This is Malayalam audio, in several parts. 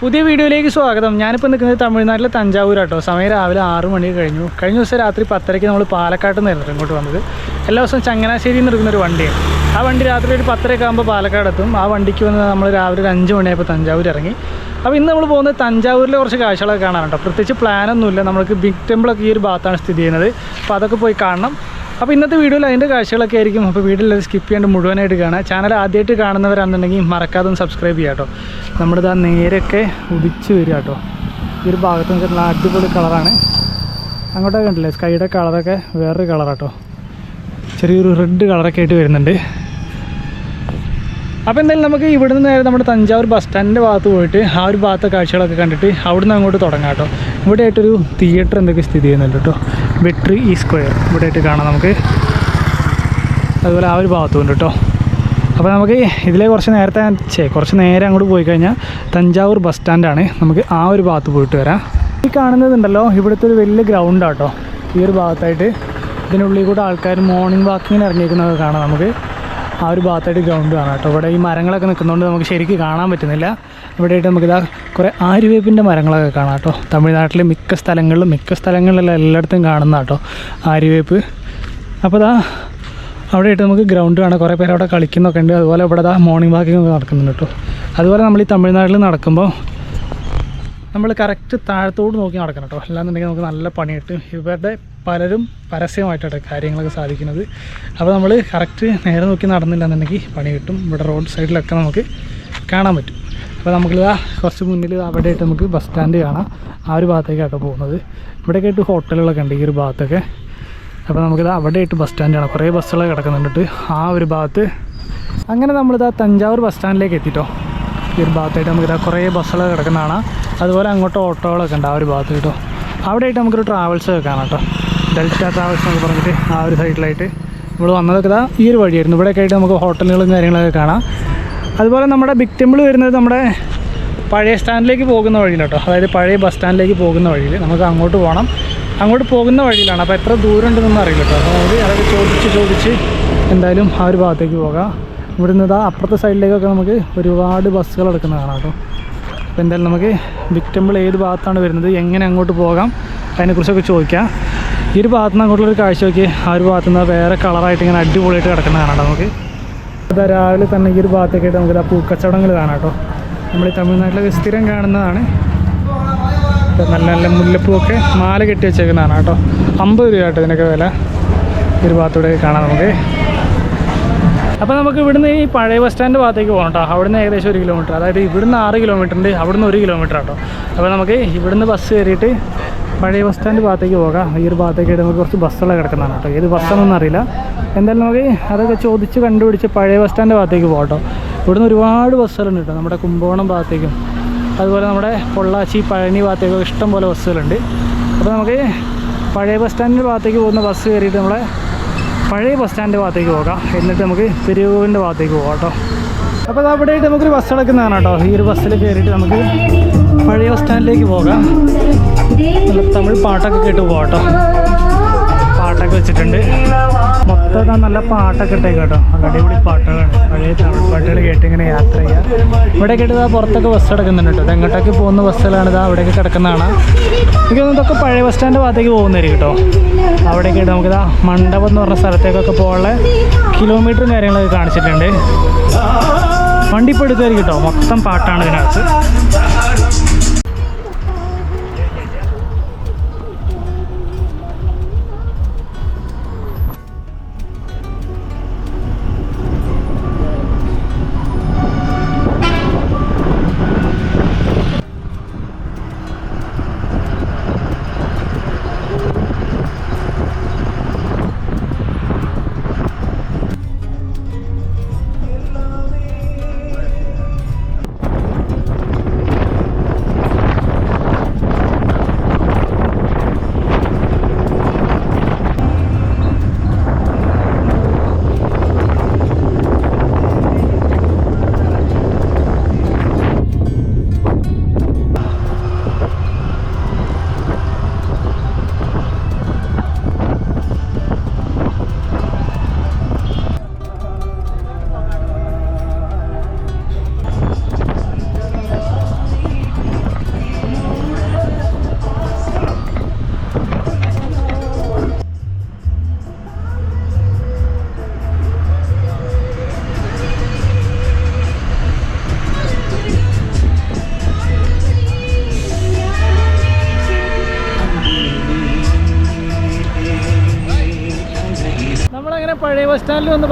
പുതിയ വീഡിയോയിലേക്ക് സ്വാഗതം. ഞാനിപ്പോൾ നിൽക്കുന്നത് തമിഴ്നാട്ടിലെ തഞ്ചാവൂർ ആട്ടോ സമയം രാവിലെ ആറ് മണി കഴിഞ്ഞു. കഴിഞ്ഞ ദിവസം രാത്രി പത്തരയ്ക്ക് നമ്മൾ പാലക്കാട്ട് നിന്നായിരുന്നു ഇങ്ങോട്ട് വന്നത്. എല്ലാ ദിവസവും ചങ്ങനാശ്ശേരിയിൽ നിന്ന് എടുക്കുന്ന ഒരു വണ്ടിയാണ്. ആ വണ്ടി രാത്രി ഒരു പത്തരയൊക്കെ ആകുമ്പോൾ പാലക്കാട് എത്തും. ആ വണ്ടിക്ക് വന്ന് നമ്മൾ രാവിലെ ഒരു അഞ്ച് മണിയായപ്പോൾ തഞ്ചാവൂർ ഇറങ്ങി. അപ്പോൾ ഇന്ന് നമ്മൾ പോകുന്നത് തഞ്ചാവൂരിലെ കുറച്ച് കാഴ്ചകളൊക്കെ കാണാനുണ്ടോ പ്രത്യേകിച്ച് പ്ലാനൊന്നുമില്ല നമ്മൾക്ക് ബിഗ് ടെമ്പിളൊക്കെ ഈ ഒരു ഭാഗത്താണ് സ്ഥിതി ചെയ്യുന്നത്. അപ്പോൾ അതൊക്കെ പോയി കാണണം. അപ്പോൾ ഇന്നത്തെ വീഡിയോയിൽ അതിന്റെ കാഴ്ചകളൊക്കെ ആയിരിക്കും. അപ്പോൾ വീഡിയോയിൽ സ്കിപ്പ് ചെയ്യാണ്ട് മുഴുവനായിട്ട് കാണാം. ചാനൽ ആദ്യമായിട്ട് കാണുന്നവരാണെന്നുണ്ടെങ്കിൽ മറക്കാതെ സബ്സ്ക്രൈബ് ചെയ്യാം കേട്ടോ. നമ്മുടെ ഇതാ നേരൊക്കെ ഉദിച്ച് വരിക കേട്ടോ. ഈ ഒരു ഭാഗത്ത് നല്ല അടിപൊളി കളറാണ് അങ്ങോട്ടൊക്കെ കണ്ടില്ലേ? സ്കൈയുടെ കളറൊക്കെ വേറൊരു കളറാട്ടോ ചെറിയൊരു റെഡ് കളറൊക്കെ ആയിട്ട് വരുന്നുണ്ട്. അപ്പോൾ എന്തായാലും നമുക്ക് ഇവിടുന്ന് നേരെ നമ്മുടെ തഞ്ചാവൂർ ബസ് സ്റ്റാൻഡിന്റെ ഭാഗത്ത് പോയിട്ട് ആ ഒരു ഭാഗത്തെ കാഴ്ചകളൊക്കെ കണ്ടിട്ട് അവിടുന്ന് അങ്ങോട്ട് തുടങ്ങാം കേട്ടോ. ഇവിടെ ആയിട്ടൊരു തിയേറ്റർ എന്തൊക്കെ സ്ഥിതി ചെയ്യുന്നുണ്ട് കേട്ടോ. വെട്രി ഈ സ്ക്വയർ ഇവിടെ ആയിട്ട് കാണാം നമുക്ക്. അതുപോലെ ആ ഒരു ഭാഗത്തുണ്ട് കേട്ടോ. അപ്പോൾ നമുക്ക് ഇതിലെ കുറച്ച് നേരത്തെ ചേ കുറച്ച് നേരെ അങ്ങോട്ട് പോയി കഴിഞ്ഞാൽ തഞ്ചാവൂർ ബസ് സ്റ്റാൻഡാണ് നമുക്ക് ആ ഒരു ഭാഗത്ത് പോയിട്ട് വരാം. ഈ കാണുന്നതുണ്ടല്ലോ ഇവിടുത്തെ ഒരു വലിയ ഗ്രൗണ്ടാണ് കേട്ടോ. ഈ ഒരു ഭാഗത്തായിട്ട് ഇതിനുള്ളിൽ കൂടെ ആൾക്കാർ മോർണിംഗ് വാക്കിങ്ങിന് ഇറങ്ങിയിരിക്കുന്നത് കാണാം നമുക്ക്. ആ ഒരു ഭാഗത്തായിട്ട് ഗ്രൗണ്ട് കാണാം കേട്ടോ. ഇവിടെ ഈ മരങ്ങളൊക്കെ നിൽക്കുന്നതുകൊണ്ട് നമുക്ക് ശരിക്കും കാണാൻ പറ്റുന്നില്ല. ഇവിടെയായിട്ട് നമുക്കിതാ കുറേ ആര്യവേപ്പിന്റെ മരങ്ങളൊക്കെ കാണാം കേട്ടോ. തമിഴ്നാട്ടിലെ മിക്ക സ്ഥലങ്ങളിലും മിക്ക സ്ഥലങ്ങളിലെല്ലാം എല്ലായിടത്തും കാണുന്ന കേട്ടോ ആര്യവേപ്പ്. അപ്പോൾ ഇതാ അവിടെയായിട്ട് നമുക്ക് ഗ്രൗണ്ട് കാണാം. കുറേ പേര് അവിടെ കളിക്കുന്നൊക്കെ ഉണ്ട്. അതുപോലെ ഇവിടെ ഇതാ മോർണിംഗ് വാക്കിംഗ് ഒക്കെ നടക്കുന്നുണ്ട് കേട്ടോ. അതുപോലെ നമ്മൾ ഈ തമിഴ്നാട്ടിൽ നടക്കുമ്പോൾ നമ്മൾ കറക്റ്റ് താഴത്തോട് നോക്കി നടക്കണം കേട്ടോ. അല്ലാന്നുണ്ടെങ്കിൽ നമുക്ക് നല്ല പണിയിട്ട് ഇവരുടെ പലരും പരസ്യമായിട്ടാണ് കാര്യങ്ങളൊക്കെ സാധിക്കുന്നത്. അപ്പോൾ നമ്മൾ കറക്റ്റ് നേരെ നോക്കി നടന്നില്ല എന്നുണ്ടെങ്കിൽ പണി കിട്ടും. ഇവിടെ റോഡ് സൈഡിലൊക്കെ നമുക്ക് കാണാൻ പറ്റും. അപ്പോൾ നമുക്കിതാ കുറച്ച് മുന്നിൽ അവിടെയായിട്ട് നമുക്ക് ബസ് സ്റ്റാൻഡ് കാണാം. ആ ഒരു ഭാഗത്തേക്കാട്ടോ പോകുന്നത്. ഇവിടെയൊക്കെ ആയിട്ട് ഹോട്ടലുകളൊക്കെ ഉണ്ട് ഈ ഒരു ഭാഗത്തൊക്കെ. അപ്പോൾ നമുക്കിത് അവിടെയായിട്ട് ബസ് സ്റ്റാൻഡാണ് കുറേ ബസ്സുകളൊക്കെ കിടക്കുന്നുണ്ട്. ആ ഒരു ഭാഗത്ത് അങ്ങനെ നമ്മളിതാ തഞ്ചാവൂർ ബസ് സ്റ്റാൻഡിലേക്ക് എത്തിട്ടോ. ഈ ഒരു ഭാഗത്തായിട്ട് നമുക്കിതാ കുറേ ബസ്സുകളൊക്കെ കിടക്കുന്നതാണ് അതുപോലെ അങ്ങോട്ട് ഓട്ടോകളൊക്കെ ഉണ്ട് ആ ഒരു ഭാഗത്ത് കേട്ടോ. അവിടെയായിട്ട് നമുക്കൊരു ട്രാവൽസ് ഒക്കെ കാണാം കേട്ടോ. ഡെൽറ്റ ട്രാവൽസ് എന്നൊക്കെ പറഞ്ഞിട്ട് ആ ഒരു സൈഡിലായിട്ട് നമ്മൾ വന്നതൊക്കെ ഇതാ ഈ ഒരു വഴിയായിരുന്നു. ഇവിടെയൊക്കെ ആയിട്ട് നമുക്ക് ഹോട്ടലുകളും കാര്യങ്ങളൊക്കെ കാണാം. അതുപോലെ നമ്മുടെ ബിഗ് ടെമ്പിൾ വരുന്നത് നമ്മുടെ പഴയ സ്റ്റാൻഡിലേക്ക് പോകുന്ന വഴിയിലോട്ടോ അതായത് പഴയ ബസ് സ്റ്റാൻഡിലേക്ക് പോകുന്ന വഴിയിൽ. നമുക്ക് അങ്ങോട്ട് പോകണം. അങ്ങോട്ട് പോകുന്ന വഴിയിലാണ്. അപ്പോൾ എത്ര ദൂരം ഉണ്ടെന്നൊന്നും അറിയില്ല കേട്ടോ. അപ്പോൾ നമുക്ക് അതൊക്കെ ചോദിച്ച് ചോദിച്ച് എന്തായാലും ആ ഒരു ഭാഗത്തേക്ക് പോകാം. ഇവിടെ നിന്ന് ഇതാ അപ്പുറത്തെ സൈഡിലേക്കൊക്കെ നമുക്ക് ഒരുപാട് ബസ്സുകൾ എടുക്കുന്ന കാണാം കേട്ടോ. അപ്പോൾ എന്തായാലും നമുക്ക് ബിഗ് ടെമ്പിൾ ഏത് ഭാഗത്താണ് വരുന്നത് എങ്ങനെ അങ്ങോട്ട് പോകാം അതിനെക്കുറിച്ചൊക്കെ ചോദിക്കാം. ഈ ഒരു ഭാഗത്ത് നിന്ന് അങ്ങോട്ടുള്ളൊരു കാഴ്ച നോക്കി. ആ ഒരു ഭാഗത്ത് നിന്ന് വേറെ കളറായിട്ട് ഇങ്ങനെ അടിപൊളിയായിട്ട് കിടക്കുന്ന കാണാം നമുക്ക്. അതാ രാവിലെ തന്നെ ഈ ഒരു ഭാഗത്തേക്കായിട്ട് നമുക്ക് ആ പൂക്കച്ചവടങ്ങൾ കാണാം കേട്ടോ. നമ്മൾ തമിഴ്നാട്ടിലൊക്കെ സ്ഥിരം കാണുന്നതാണ്. നല്ല നല്ല മുല്ലപ്പൂവൊക്കെ മാല കെട്ടി വെച്ചേക്കുന്നതാണ് കേട്ടോ. അമ്പത് രൂപ കേട്ടോ ഇതിനൊക്കെ വില. ഈ ഒരു ഭാഗത്തൂടെ കാണാം നമുക്ക്. അപ്പോൾ നമുക്ക് ഇവിടുന്ന് ഈ പഴയ ബസ് സ്റ്റാൻഡ് ഭാഗത്തേക്ക് പോകണം കേട്ടോ. അവിടുന്ന് ഏകദേശം ഒരു കിലോമീറ്റർ അതായത് ഇവിടുന്ന് ആറ് കിലോമീറ്റർ ഉണ്ട്. അവിടുന്ന് ഒരു കിലോമീറ്റർ കേട്ടോ അപ്പോൾ നമുക്ക് ഇവിടുന്ന് ബസ് കയറിയിട്ട് പഴയ ബസ് സ്റ്റാൻഡ് ഭാഗത്തേക്ക് പോകാം. ഈ ഒരു ഭാഗത്തേക്കായിട്ട് നമുക്ക് കുറച്ച് ബസ്സുകൾ കിടക്കുന്നതാണ് കേട്ടോ. ഏത് ബസ്സാണെന്നൊന്നും അറിയില്ല. എന്തായാലും നമുക്ക് അതൊക്കെ ചോദിച്ച് കണ്ടുപിടിച്ച് പഴയ ബസ് സ്റ്റാൻഡ് ഭാഗത്തേക്ക് പോകാം കേട്ടോ. ഇവിടുന്ന് ഒരുപാട് ബസ്സുകളുണ്ട് കേട്ടോ നമ്മുടെ കുമ്പോണം ഭാഗത്തേക്കും. അതുപോലെ നമ്മുടെ പൊള്ളാച്ചി പഴനി ഭാഗത്തേക്കും ഇഷ്ടം പോലെ ബസ്സുകളുണ്ട്. അപ്പോൾ നമുക്ക് പഴയ ബസ് സ്റ്റാൻഡിന്റെ ഭാഗത്തേക്ക് പോകുന്ന ബസ് കയറിയിട്ട് നമ്മളെ പഴയ ബസ് സ്റ്റാൻഡിന്റെ ഭാഗത്തേക്ക് പോകാം. എന്നിട്ട് നമുക്ക് പെരുവിന്റെ ഭാഗത്തേക്ക് പോകാം കേട്ടോ. അപ്പോൾ അവിടെ അവിടെയായിട്ട് നമുക്കൊരു ബസ് കിടക്കുന്നതാണ് കേട്ടോ. ഈ ഒരു ബസ്സിൽ കയറിയിട്ട് നമുക്ക് പഴയ ബസ് സ്റ്റാൻഡിലേക്ക് പോകാം. നല്ല തമിഴ് പാട്ടൊക്കെ കേട്ട് പോകാം പാട്ടൊക്കെ വെച്ചിട്ടുണ്ട്. മൊത്തം നല്ല പാട്ടൊക്കെ ഇട്ടേ കേട്ടോ. അടിപൊളി പാട്ടുകളാണ്. പഴയ തമിഴ് പാട്ടുകൾ കേട്ട് ഇങ്ങനെ യാത്ര ചെയ്യാം. ഇവിടെ കേട്ടത് ആ പുറത്തൊക്കെ ബസ് കിടക്കുന്നുണ്ട് കേട്ടോ. ഇത് എങ്ങോട്ടൊക്കെ പോകുന്ന ബസ്സുകളാണ് ഇതാ അവിടെയൊക്കെ കിടക്കുന്നതാണ് എനിക്ക് ഇതൊക്കെ പഴയ ബസ് സ്റ്റാൻഡ് ഭാഗത്തേക്ക് പോകുന്നതായിരിക്കും കേട്ടോ. അവിടെയൊക്കെ ആയിട്ട് നമുക്കിതാ മണ്ഡപം എന്ന് പറഞ്ഞ സ്ഥലത്തേക്കൊക്കെ പോകാനുള്ള കിലോമീറ്ററും കാര്യങ്ങളൊക്കെ കാണിച്ചിട്ടുണ്ട്. വണ്ടി കേട്ടോ. മൊത്തം പാട്ടാണ് ഇതിനകത്ത്.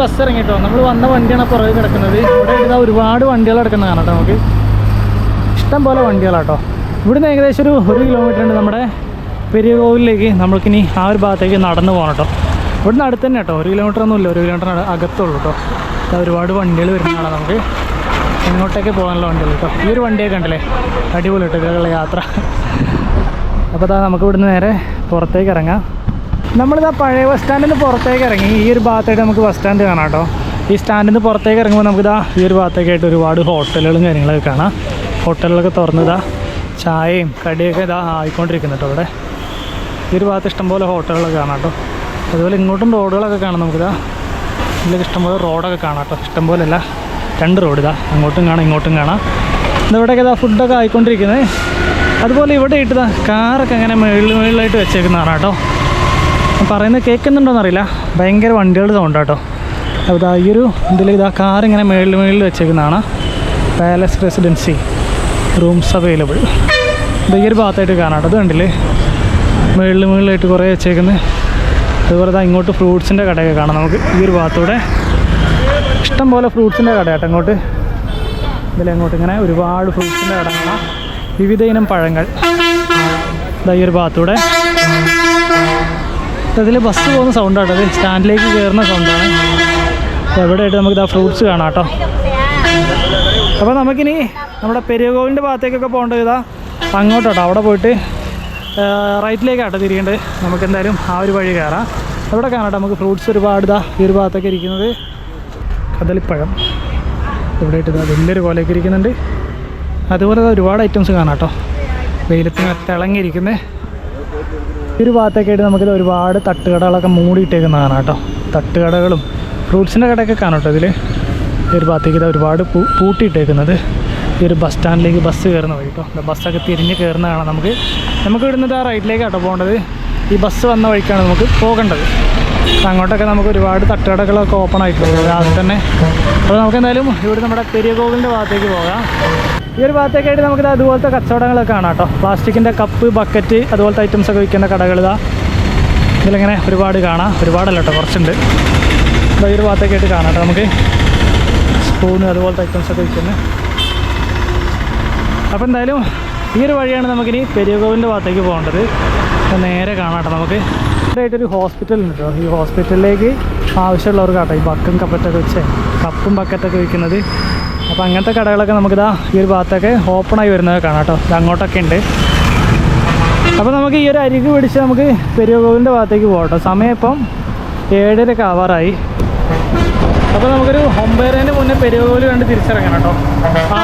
ബസ് ഇറങ്ങിട്ടോ നമ്മൾ വന്ന വണ്ടിയാണ് പുറകെ കിടക്കുന്നത്. ഇവിടെ ഇതാ ഒരുപാട് വണ്ടികൾ കിടക്കുന്ന കാണാം നമുക്ക്. ഇഷ്ടം പോലെ വണ്ടികളാട്ടോ ഇവിടുന്ന് ഏകദേശം ഒരു ഒരു കിലോമീറ്റർ ഉണ്ട് നമ്മുടെ പെരിയ കോവിലേക്ക് നമ്മൾക്കിനി ആ ഒരു ഭാഗത്തേക്ക് നടന്നു പോകണം കേട്ടോ ഇവിടുന്ന് അടുത്ത് തന്നെ കേട്ടോ ഒരു കിലോമീറ്റർ ഒന്നുമില്ല ഒരു കിലോമീറ്റർ അകത്തുള്ളൂ കേട്ടോ ഒരുപാട് വണ്ടികൾ വരുന്നതാണ് നമുക്ക്. എങ്ങോട്ടേക്ക് പോകാനുള്ള വണ്ടികൾ കേട്ടോ ഈ ഒരു വണ്ടിയൊക്കെ ഉണ്ടല്ലേ അടിപൊളി കേട്ടോ ഇതിലുള്ള യാത്ര. അപ്പോൾ അതാ നമുക്ക് ഇവിടുന്ന് നേരെ പുറത്തേക്ക് ഇറങ്ങാം. നമ്മളിതാ പഴയ ബസ് സ്റ്റാൻഡിൽ നിന്ന് പുറത്തേക്ക് ഇറങ്ങി. ഈ ഒരു ഭാഗത്തായിട്ട് നമുക്ക് ബസ് സ്റ്റാൻഡ് കാണാം കേട്ടോ. ഈ സ്റ്റാൻഡിൽ നിന്ന് പുറത്തേക്ക് ഇറങ്ങുമ്പോൾ നമുക്കിതാ ഈ ഒരു ഭാഗത്തേക്കായിട്ട് ഒരുപാട് ഹോട്ടലുകളും കാര്യങ്ങളൊക്കെ കാണാം. ഹോട്ടലുകളൊക്കെ തുറന്നതാ ചായയും കടിയൊക്കെ ഇതാ ആയിക്കൊണ്ടിരിക്കുന്നു കേട്ടോ അവിടെ ഈ ഒരു ഭാഗത്ത് ഇഷ്ടംപോലെ ഹോട്ടലുകളൊക്കെ കാണാം കേട്ടോ. അതുപോലെ ഇങ്ങോട്ടും റോഡുകളൊക്കെ കാണാം നമുക്കിതാ. ഇതിലൊക്കെ ഇഷ്ടംപോലെ റോഡൊക്കെ കാണാം കേട്ടോ. ഇഷ്ടംപോലെ അല്ല രണ്ട് റോഡ് ഇതാ. അങ്ങോട്ടും കാണാം ഇങ്ങോട്ടും കാണാം. ഇന്നിവിടെയൊക്കെ ഇതാ ഫുഡൊക്കെ ആയിക്കൊണ്ടിരിക്കുന്നത് അതുപോലെ ഇവിടെ ഇട്ടതാ കാറൊക്കെ അങ്ങനെ മേളിൽ മേളിലായിട്ട് വെച്ചേക്കുന്നതാണ് കേട്ടോ. പറയുന്നത് കേൾക്കുന്നുണ്ടോയെന്ന് അറിയില്ല ഭയങ്കര വണ്ടികളുടെ സൗണ്ട് കേട്ടോ അപ്പോൾ ഇതാ ഈ ഒരു ഇതിൽ ഇതാ കാർ ഇങ്ങനെ മേളിൽ മേളിൽ വെച്ചേക്കുന്നതാണ്. പാലസ് റെസിഡൻസി റൂംസ് അവൈലബിൾ ഇത് ഈ ഒരു ഭാഗത്തായിട്ട് കാണാം കേട്ടോ. ഇത് കണ്ടില്ലേ? മേളിൽ മേളിലായിട്ട് കുറേ വെച്ചേക്കുന്നത് അതുപോലെ ഇതാ ഇങ്ങോട്ട് ഫ്രൂട്ട്സിന്റെ കടയൊക്കെ കാണാം നമുക്ക് ഈ ഒരു ഭാഗത്തൂടെ. ഇഷ്ടം പോലെ ഫ്രൂട്ട്സിന്റെ കട കേട്ടോ ഇതിലങ്ങോട്ട് ഇങ്ങനെ ഒരുപാട് ഫ്രൂട്ട്സിന്റെ കട കാണാം. വിവിധ ഇനം പഴങ്ങൾ ഈ ഒരു ഭാഗത്തൂടെ. ഇതിൽ ബസ് പോകുന്ന സൗണ്ട് ആട്ടോ. അത് സ്റ്റാൻഡിലേക്ക് കയറുന്ന സൗണ്ടാണ് എവിടെയായിട്ട് നമുക്ക് ഇതാ ഫ്രൂട്ട്സ് കാണാം കേട്ടോ. അപ്പോൾ നമുക്കിനി നമ്മുടെ പെരിയകോവിലിന്റെ ഭാഗത്തേക്കൊക്കെ പോകേണ്ടത് ഇതാ അങ്ങോട്ടോട്ടോ. അവിടെ പോയിട്ട് റൈറ്റിലേക്കാട്ടോ തിരിയേണ്ടത്. നമുക്ക് എന്തായാലും ആ ഒരു വഴി കയറാം. അവിടെ കാണാം നമുക്ക് ഫ്രൂട്ട്സ് ഒരുപാട് ഇതാ ഈ ഒരു ഭാഗത്തൊക്കെ ഇരിക്കുന്നത്. കദളിപ്പഴം. ഇവിടെയായിട്ട് ഇതാ വലിയൊരു കോലയൊക്കെ ഇരിക്കുന്നുണ്ട്. അതുപോലെ ഒരുപാട് ഐറ്റംസ് കാണാം കേട്ടോ. വെയിലത്തിന് തിളങ്ങിയിരിക്കുന്നത് ഒരു ഭാഗത്തൊക്കെ ആയിട്ട് നമുക്കിത് ഒരുപാട് തട്ടുകടകളൊക്കെ മൂടിയിട്ടേക്കുന്നതാണ് കേട്ടോ. തട്ടുകടകളും ഫ്രൂട്ട്സിന്റെ കടയൊക്കെ കാണാം കേട്ടോ ഇതിൽ ഒരു ഭാഗത്തേക്ക് ഇത് ഒരുപാട് പൂ പൂട്ടിയിട്ടേക്കുന്നത്. ഈ ഒരു ബസ് സ്റ്റാൻഡിലേക്ക് ബസ് കയറുന്ന വഴി കേട്ടോ. ബസ്സൊക്കെ തിരിഞ്ഞ് കയറുന്ന കാണാം നമുക്ക്. നമുക്ക് ഇവിടുന്ന് ആ റൈറ്റിലേക്കാട്ടോ പോകേണ്ടത്. ഈ ബസ് വന്ന വഴിക്കാണ് നമുക്ക് പോകേണ്ടത്. അങ്ങോട്ടൊക്കെ നമുക്ക് ഒരുപാട് തട്ടുകടകളൊക്കെ ഓപ്പൺ ആയിട്ടുണ്ട്. രാവിലെ തന്നെ. അപ്പോൾ നമുക്ക് എന്തായാലും ഇവിടെ നമ്മുടെ പെരിയ കോവിലിന്റെ ഭാഗത്തേക്ക് പോകാം. ഈ ഒരു ഭാഗത്തേക്കായിട്ട് നമുക്ക് ദാ അതുപോലത്തെ കച്ചവടങ്ങളൊക്കെ കാണാം കേട്ടോ. പ്ലാസ്റ്റിക്കിന്റെ കപ്പ് ബക്കറ്റ് അതുപോലത്തെ ഐറ്റംസ് ഒക്കെ വിൽക്കുന്ന കടകൾ ഇതാ. ഇതിലിങ്ങനെ ഒരുപാട് കാണാം. ഒരുപാടല്ല കേട്ടോ കുറച്ചുണ്ട്. ഈ ഒരു ഭാഗത്തേക്കായിട്ട് കാണാം കേട്ടോ നമുക്ക്. സ്പൂണ് അതുപോലത്തെ ഐറ്റംസ് ഒക്കെ വിൽക്കുന്നത് അപ്പോൾ എന്തായാലും ഈ ഒരു വഴിയാണ് നമുക്കിനി പെരിയകോവിന്റെ ഭാഗത്തേക്ക് പോകേണ്ടത്. അപ്പോൾ നേരെ കാണാം നമുക്ക്. ഇതായിട്ടൊരു ഹോസ്പിറ്റൽ ഉണ്ട് കേട്ടോ. ഈ ഹോസ്പിറ്റലിലേക്ക് ആവശ്യമുള്ളവർക്ക് കേട്ടോ ഈ ബക്കും കപ്പറ്റൊക്കെ വെച്ച് കപ്പും ബക്കറ്റൊക്കെ വിൽക്കുന്നത്. അപ്പോൾ അങ്ങനത്തെ കടകളൊക്കെ നമുക്കിതാ ഈ ഒരു ഭാഗത്തൊക്കെ ഓപ്പണായി വരുന്നത് കാണാം കേട്ടോ. ഇത് അങ്ങോട്ടൊക്കെ ഉണ്ട്. അപ്പോൾ നമുക്ക് ഈ ഒരു അരികു പിടിച്ച് നമുക്ക് പെരുകോവിലിന്റെ ഭാഗത്തേക്ക് പോകാം കേട്ടോ. സമയം ഇപ്പം ഏഴരക്ക് ആവാറായി. അപ്പോൾ നമുക്കൊരു ഒമ്പതരേന്റെ മുന്നേ പെരുകോവിൽ കണ്ട് തിരിച്ചിറങ്ങണം കേട്ടോ.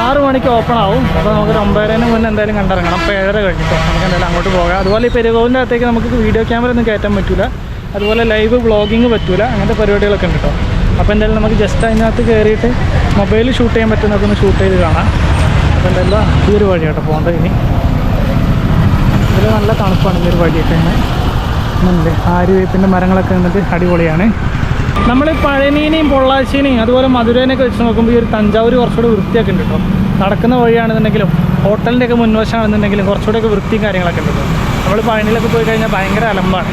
ആറ് മണിക്ക് ഓപ്പൺ ആവും. അപ്പോൾ നമുക്കൊരു ഒമ്പതരേന്റെ മുന്നേ എന്തായാലും കണ്ടിറങ്ങണം. അപ്പോൾ ഏഴര കഴിഞ്ഞിട്ടോ നമുക്ക് എന്തായാലും അങ്ങോട്ട് പോകാം. അതുപോലെ ഈ പെരുകോവിലിന്റെ അകത്തേക്ക് നമുക്ക് വീഡിയോ ക്യാമറ ഒന്നും കയറ്റാൻ പറ്റില്ല അതുപോലെ ലൈവ് വ്ളോഗിങ് പറ്റില്ല അങ്ങനത്തെ പരിപാടികളൊക്കെ ഉണ്ട് കേട്ടോ. അപ്പോൾ എന്തായാലും നമുക്ക് ജസ്റ്റ് അതിനകത്ത് കയറിയിട്ട് മൊബൈൽ ഷൂട്ട് ചെയ്യാൻ പറ്റുന്നൊക്കെ ഒന്ന് ഷൂട്ട് ചെയ്ത് കാണാം. അപ്പോൾ എന്താ ഈ ഒരു കേട്ടോ പോകേണ്ടത് ഇനി. ഇതിൽ നല്ല തണുപ്പാണ് ഈ ഒരു വഴിയൊക്കെ ഇങ്ങനെ ഉണ്ട് ആര്യവേപ്പിന്റെ മരങ്ങളൊക്കെ നിന്നിട്ട് അടിപൊളിയാണ്. നമ്മൾ പഴനീനെയും പൊള്ളാച്ചിനെയും അതുപോലെ മധുരേനെയൊക്കെ വെച്ച് നോക്കുമ്പോൾ ഈ ഒരു തഞ്ചാവൂർ കുറച്ചുകൂടി വൃത്തിയൊക്കെ ഉണ്ട് കേട്ടോ നടക്കുന്ന വഴിയാണെന്നുണ്ടെങ്കിലും ഹോട്ടലിന്റെ ഒക്കെ മുൻവശമാണെന്നുണ്ടെങ്കിലും കുറച്ചുകൂടെയൊക്കെ വൃത്തിയും കാര്യങ്ങളൊക്കെ ഉണ്ട് നമ്മൾ പഴനിയിലൊക്കെ പോയി കഴിഞ്ഞാൽ ഭയങ്കര അലമ്പാണ്.